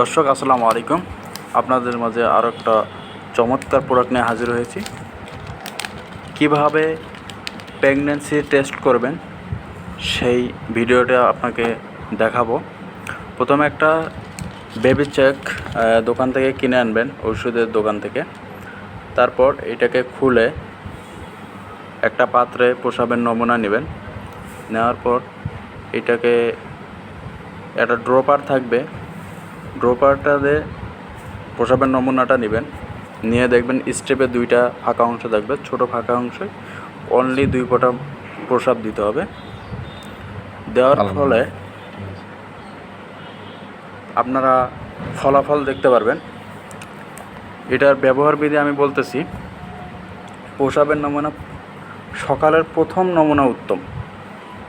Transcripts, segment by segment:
দর্শক, আসসালামু আলাইকুম। আপনাদের মাঝে আরও একটা চমৎকার প্রোডাক্ট নিয়ে হাজির হয়েছি। কীভাবে প্রেগনেন্সি টেস্ট করবেন, সেই ভিডিওটা আপনাকে দেখাবো। প্রথমে একটা বেবি চেক দোকান থেকে কিনে আনবেন, ওষুধের দোকান থেকে। তারপর এটাকে খুলে একটা পাত্রে প্রসাবের নমুনা নেবেন। নেওয়ার পর এটাকে একটা ড্রপার থাকবে ড্রপারটাতে প্রসাবের নমুনাটা নেবেন। নিয়ে দেখবেন স্টেপে দুইটা ফাঁকা অংশ থাকবে। ছোটো ফাঁকা অংশে অনলি দুই ফোঁটা প্রসাব দিতে হবে। দেওয়ার ফলে আপনারা ফলাফল দেখতে পারবেন। এটার ব্যবহার বিধি আমি বলতেছি প্রসাবের নমুনা সকালের প্রথম নমুনা উত্তম।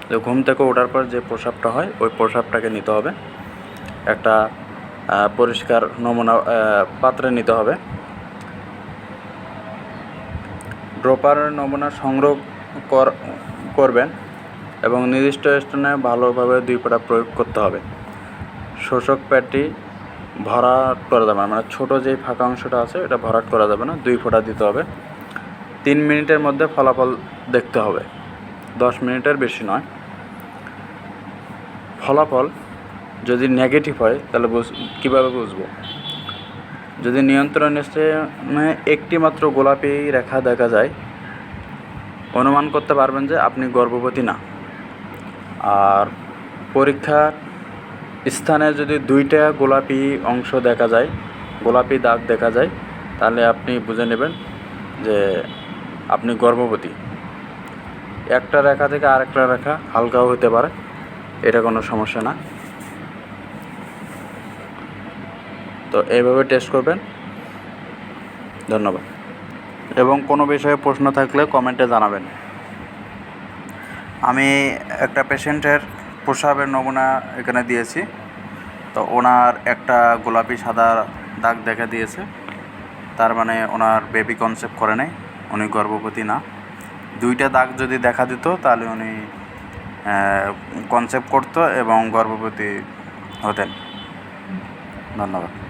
যে ঘুম থেকে ওঠার পর যে প্রসাবটা হয় ওই প্রসাবটাকে নিতে হবে। একটা পরিষ্কার নমুনা পাত্রে নিতে হবে। ড্রপার নমুনা সংগ্রহ কর- করবেন এবং নির্দিষ্ট স্থানে ভালোভাবে দুই ফোঁটা প্রয়োগ করতে হবে। শোষক প্যাডটি ভরাট করা যাবে না মানে ছোটো যেই ফাঁকা অংশটা আছে, এটা ভরাট করা যাবে না, দুই ফোঁটা দিতে হবে। তিন মিনিটের মধ্যে ফলাফল দেখতে হবে, দশ মিনিটের বেশি নয়। ফলাফল যদি নেগেটিভ হয়, তাহলে বুঝ, কীভাবে বুঝব? যদি নিয়ন্ত্রণ স্টেশনে একটি মাত্র গোলাপি রেখা দেখা যায়, অনুমান করতে পারবেন যে আপনি গর্ভবতী না। আর পরীক্ষার স্থানে যদি দুইটা গোলাপি অংশ দেখা যায়, গোলাপি দাগ দেখা যায়, তাহলে আপনি বুঝে নেবেন যে আপনি গর্ভবতী। একটা রেখা থেকে আরেকটা রেখা হালকাও হতে পারে, এটা কোনো সমস্যা না। তো এইভাবে টেস্ট করবেন। ধন্যবাদ। এবং কোনো বিষয়ে প্রশ্ন থাকলে কমেন্টে জানাবেন। আমি একটা পেশেন্টের প্রসাবের নমুনা এখানে দিয়েছি। তো ওনার একটা গোলাপি সাদা দাগ দেখা দিয়েছে। তার মানে ওনার বেবি কনসেপ্ট করে নেই। উনি গর্ভবতী না। দুইটা দাগ যদি দেখা দিত, তাহলে উনি কনসেপ্ট করতো এবং গর্ভবতী হতেন। ধন্যবাদ।